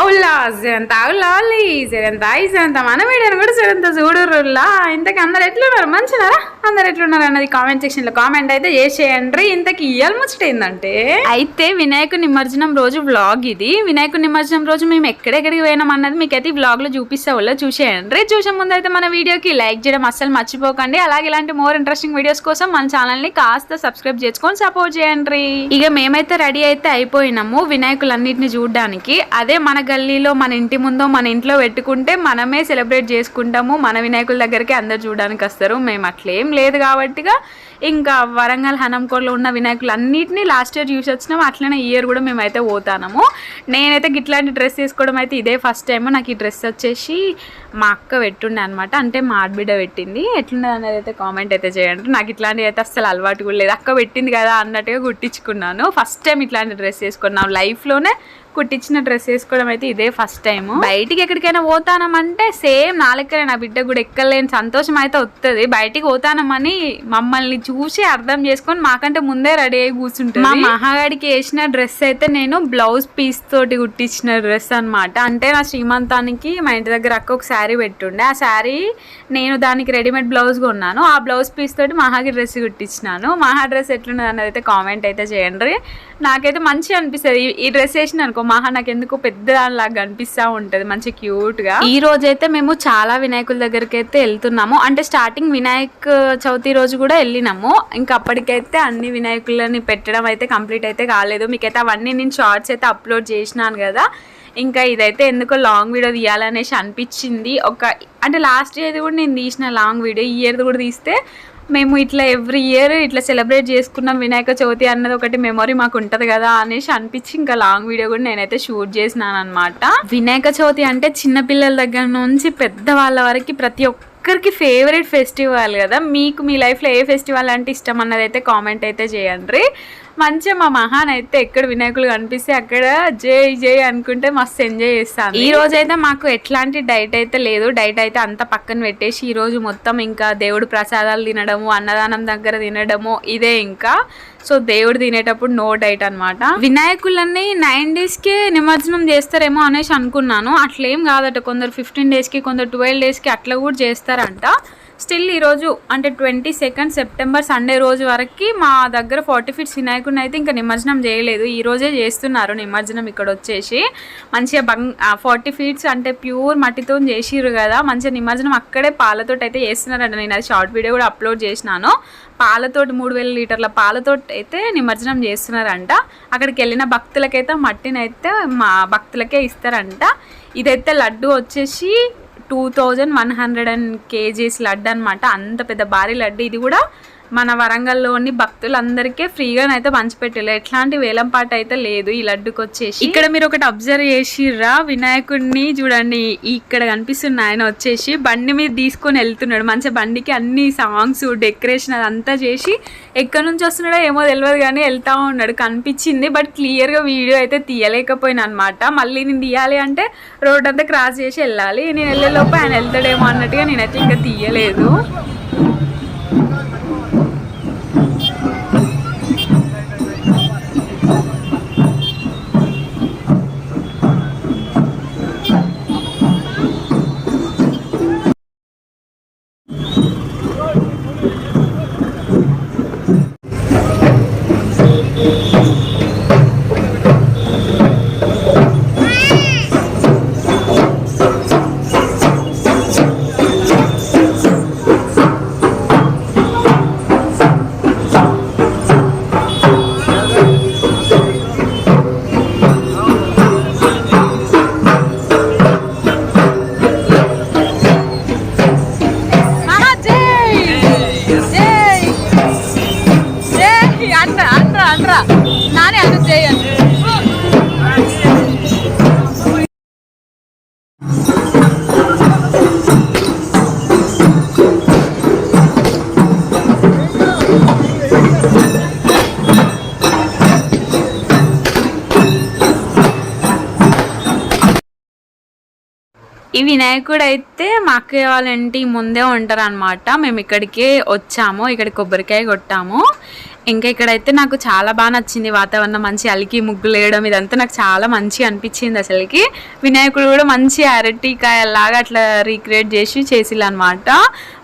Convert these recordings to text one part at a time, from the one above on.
Ola జరంత అవులాలి జరంత I మన వీడియోని కూడా జరంత చూడరులా ఇంతకీ అందరు ఎట్లున్నారు? మంచినారా అందరు ఎట్లున్నారు అన్నది కామెంట్ సెక్షన్లో కామెంట్ అయితే చేసేయండి. ఇంతకి ఇయల్ ముచ్చట ఏంటంటే అయితే వినాయక నిమజ్జనం రోజు వ్లాగ్ ఇది. వినాయక నిమజ్జనం రోజు మేము ఎక్కడెక్కడికి పోయినాం అన్నది మీకైతే ఈ వ్లాగ్ చూపిస్తా చూసేయండి. చూసే ముందు అయితే మన వీడియోకి లైక్ చేయడం అస్సలు మర్చిపోకండి. అలాగే ఇలాంటి మోర్ ఇంట్రెస్టింగ్ వీడియోస్ కోసం మన ఛానల్ని కాస్త సబ్స్క్రైబ్ చేసుకొని సపోర్ట్ చేయండి. ఇక మేమైతే రెడీ అయితే అయిపోయినాము వినాయకులన్నిటిని చూడడానికి. అదే మన గల్లీలో మన ఇంటి ముందో మన ఇంట్లో పెట్టుకుంటే మనమే సెలబ్రేట్ చేసుకుంటాము. మన వినాయకుల దగ్గరికి అందరు చూడడానికి వస్తారు. మేము అట్లేం లేదు కాబట్టిగా ఇంకా వరంగల్ హనంకోడలో ఉన్న వినాయకులు అన్నిటినీ లాస్ట్ ఇయర్ చూసి వచ్చినాం అట్లనే ఇయర్ కూడా మేమైతే పోతాము నేనైతే ఇట్లాంటి డ్రెస్ వేసుకోవడం అయితే ఇదే ఫస్ట్ టైం నాకు ఈ డ్రెస్ వచ్చేసి మా అక్క పెట్టుండే అనమాట అంటే మా ఆడబిడ్డ పెట్టింది. ఎట్లుండదు అనేది అయితే కామెంట్ అయితే చేయండి. నాకు ఇట్లాంటివి అయితే అస్సలు అలవాటు కూడా లేదు. అక్క పెట్టింది కదా అన్నట్టుగా కుట్టించుకున్నాను ఫస్ట్ టైం ఇట్లాంటి డ్రెస్ వేసుకున్నాను లైఫ్లోనే కుట్టించిన డ్రెస్ వేసుకోవడం అయితే ఇదే ఫస్ట్ టైం బయటికి ఎక్కడికైనా పోతానమంటే సేమ్ నా లెక్కనే నా బిడ్డ కూడా ఎక్కలేని సంతోషం అయితే వస్తుంది బయటికి పోతానమని మమ్మల్ని చూసి అర్థం చేసుకొని మాకంటే ముందే రెడీ అయి కూర్చుంటుంది. మా మహాగాడికి వేసిన డ్రెస్ అయితే నేను బ్లౌజ్ పీస్ తోటి కుట్టించిన డ్రెస్ అన్నమాట. అంటే నా శ్రీమంతానికి మా ఇంటి దగ్గర అక్క ఒక శారీ పెట్టుండే. ఆ శారీ నేను దానికి రెడీమేడ్ బ్లౌజ్ కొన్నాను. ఆ బ్లౌజ్ పీస్ తోటి మహాకి డ్రెస్ కుట్టించినాను. మహా డ్రెస్ ఎట్లున్నది అన్నది అయితే కామెంట్ అయితే చేయండి. నాకైతే మంచిగా అనిపిస్తుంది. ఈ- ఈ డ్రెస్ వేసిన అనుకో మహా నాకు ఎందుకు పెద్ద లాగా అనిపిస్తూ ఉంటుంది మంచి క్యూట్గా. ఈ రోజైతే మేము చాలా వినాయకుల దగ్గరికి అయితే వెళ్తున్నాము అంటే స్టార్టింగ్ వినాయక్ చవితి రోజు కూడా వెళ్ళినాము ఇంకా అప్పటికైతే అన్ని వినాయకులని పెట్టడం అయితే కంప్లీట్ అయితే కాలేదు. మీకైతే అవన్నీ నేను షార్ట్స్ అయితే అప్లోడ్ చేసినాను కదా. ఇంకా ఇదైతే ఎందుకో లాంగ్ వీడియో తీయాలనేసి అనిపించింది. ఒక అంటే లాస్ట్ ఇయర్ కూడా నేను తీసిన లాంగ్ వీడియో ఈ ఇయర్ కూడా తీస్తే మేము ఇట్లా ఎవ్రీ ఇయర్ ఇట్లా సెలబ్రేట్ చేసుకున్నాం వినాయక చవితి అన్నది ఒకటి మెమొరీ మాకు ఉంటది కదా అనేసి అనిపించి ఇంకా లాంగ్ వీడియో కూడా నేనైతే షూట్ చేసినాను అనమాట వినాయక చవితి అంటే చిన్నపిల్లల దగ్గర నుంచి పెద్ద వాళ్ళ వరకు ప్రతి ఒక్క ఒక్కరికి ఫేవరెట్ ఫెస్టివల్ కదా. మీకు మీ లైఫ్లో ఏ ఫెస్టివల్ అంటే ఇష్టం అన్నది అయితే కామెంట్ అయితే చేయండి. మంచిగా మా మహాన్ అయితే ఎక్కడ వినాయకులు కనిపిస్తే అక్కడ జై జై అనుకుంటే మస్తు ఎంజాయ్ చేస్తాను ఈ రోజు అయితే మాకు ఎట్లాంటి డైట్ అయితే లేదు. డైట్ అయితే అంత పక్కన పెట్టేసి ఈ రోజు మొత్తం ఇంకా దేవుడు ప్రసాదాలు తినడము అన్నదానం దగ్గర తినడము ఇదే ఇంకా. సో దేవుడు తినేటప్పుడు నో డైట్ అన్నమాట. వినాయకులన్నీ నైన్ డేస్కే నిమజ్జనం చేస్తారేమో అనేసి అనుకున్నాను. అట్లేం కాదట. కొందరు ఫిఫ్టీన్ డేస్కి కొందరు ట్వెల్వ్ డేస్కి అట్లా కూడా చేస్తారు. చేస్తారంట స్టిల్ ఈరోజు అంటే ట్వంటీ సెకండ్ సెప్టెంబర్ సండే రోజు వరకు మా దగ్గర ఫార్టీ ఫీట్స్ వినాయకుడిని అయితే ఇంకా నిమజ్జనం చేయలేదు. ఈ రోజే చేస్తున్నారు నిమజ్జనం ఇక్కడ వచ్చేసి. మంచిగా బంగ్ ఫార్టీ ఫీట్స్ అంటే ప్యూర్ మట్టితో చేసిర్రు కదా. మంచిగా నిమజ్జనం అక్కడే పాలతోటి అయితే చేస్తున్నారంట. నేను అది షార్ట్ వీడియో కూడా అప్లోడ్ చేసినాను. పాలతోటి మూడు వేల లీటర్ల పాలతోటి అయితే నిమజ్జనం చేస్తున్నారంట. అక్కడికి వెళ్ళిన భక్తులకైతే మట్టిని అయితే మా భక్తులకే ఇస్తారంట. ఇదైతే లడ్డు వచ్చేసి two thousand one hundred and kgs laddu అనమాట అంత పెద్ద భారీ లడ్డు. ఇది కూడా మన వరంగల్లోని భక్తులందరికీ ఫ్రీగానైతే పంచిపెట్టారు ఎట్లాంటి వేలంపాట అయితే లేదు. ఈ లడ్డుకి వచ్చేసి ఇక్కడ మీరు ఒకటి అబ్జర్వ్ చేసిర్రా? వినాయకుడిని చూడండి. ఇక్కడ కనిపిస్తున్న ఆయన వచ్చేసి బండి మీద తీసుకొని వెళ్తున్నాడు. మంచి బండికి అన్ని సాంగ్స్ డెకరేషన్ అదంతా చేసి ఎక్కడి నుంచి వస్తున్నాడో ఏమో తెలియదు కానీ వెళ్తా ఉన్నాడు. కనిపించింది బట్ క్లియర్గా వీడియో అయితే తీయలేకపోయినా అనమాట మళ్ళీ నేను తీయాలి అంటే రోడ్ అంతా క్రాస్ చేసి వెళ్ళాలి. నేను వెళ్ళే లోపు ఆయన వెళ్తాడేమో అన్నట్టుగా నేనైతే ఇంకా తీయలేదు. ఈ వినాయకుడు అయితే మా అక్కయ్య వాళ్ళ ఇంటి ముందే ఉంటారు అనమాట మేము ఇక్కడికే వచ్చాము. ఇక్కడ కొబ్బరికాయ కొట్టాము. ఇంకా ఇక్కడైతే నాకు చాలా బాగా నచ్చింది వాతావరణం. మంచి అలికి ముగ్గులు వేయడం ఇదంతా నాకు చాలా మంచిగా అనిపించింది అసలుకి. వినాయకుడు కూడా మంచి అరటికాయలాగా అట్లా రీక్రియేట్ చేసి చేసిల్లు అనమాట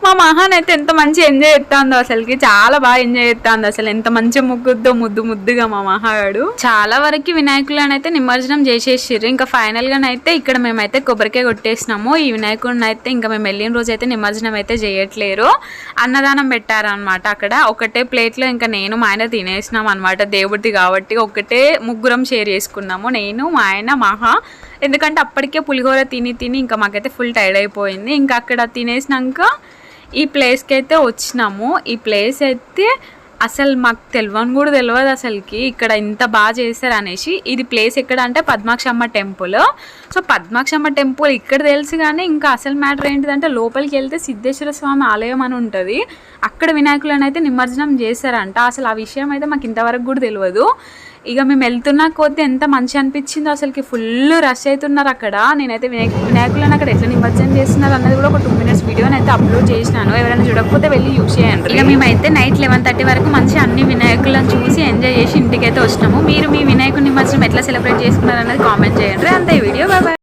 మా మహాన్ అయితే ఎంత మంచి ఎంజాయ్ చేస్తాందో అసలుకి. చాలా బాగా ఎంజాయ్ చేస్తాంది అసలు. ఎంత మంచి ముగ్గుద్దో ముద్దు ముద్దుగా మా మహాగాడు. చాలా వరకు వినాయకులను అయితే నిమజ్జనం చేసేసిర్రు. ఇంకా ఫైనల్గా అయితే ఇక్కడ మేమైతే కొబ్బరికాయ కొట్టేసినాము. ఈ వినాయకుడిని అయితే ఇంకా మేము వెళ్ళిన రోజు అయితే నిమజ్జనం అయితే చేయట్లేరు. అన్నదానం పెట్టారనమాట అక్కడ. ఒకటే ప్లేట్లో ఇంకా నేను మా ఆయన తినేసినాం అనమాట దేవుడిది కాబట్టి ఒకటే ముగ్గురం షేర్ చేసుకున్నాము. నేను మా ఆయన మహా. ఎందుకంటే అప్పటికే పులిహోర తిని తిని ఇంకా మాకైతే ఫుల్ టైర్డ్ అయిపోయింది. ఇంకా అక్కడ తినేసినాక ఈ ప్లేస్కి అయితే వచ్చినాము. ఈ ప్లేస్ అయితే అసలు మాకు తెలియని కూడా తెలియదు అసలుకి. ఇక్కడ ఇంత బాగా చేశారు అనేసి ఇది ప్లేస్ ఎక్కడ అంటే Padmakshamma temple so Padmakshamma temple ఇక్కడ తెలుసు కానీ ఇంకా అసలు మ్యాటర్ ఏంటిదంటే లోపలికి వెళ్తే సిద్ధేశ్వర స్వామి ఆలయం అని ఉంటుంది. అక్కడ వినాయకులను అయితే నిమజ్జనం చేశారంట. అసలు ఆ విషయం అయితే మాకు ఇంతవరకు కూడా తెలియదు ఇక మేము వెళ్తున్నా కొద్దీ ఎంత మంచి అనిపించిందో అసలుకి ఫుల్ రష్ అవుతున్నారు అక్కడ. నేనైతే వినాయక వినాయకులను అక్కడ ఎట్లా నిమజ్జనం చేస్తున్నారు అన్నది కూడా ఒక టూ మినిట్స్ అయితే అప్లోడ్ చేసినాను ఎవరైనా చూడకపోతే వెళ్ళి యూస్ చేయండి. ఇక మేమైతే నైట్ లెవెన్ థర్టీ వరకు మంచి అన్ని వినాయకులను చూసి ఎంజాయ్ చేసి ఇంటికి అయితే వచ్చినాము మీరు మీ వినాయకుడి నిమజ్జనం ఎట్లా సెలబ్రేట్ చేసుకున్నారు అన్నది కామెంట్ చేయండి. అంతే వీడియో బాయ్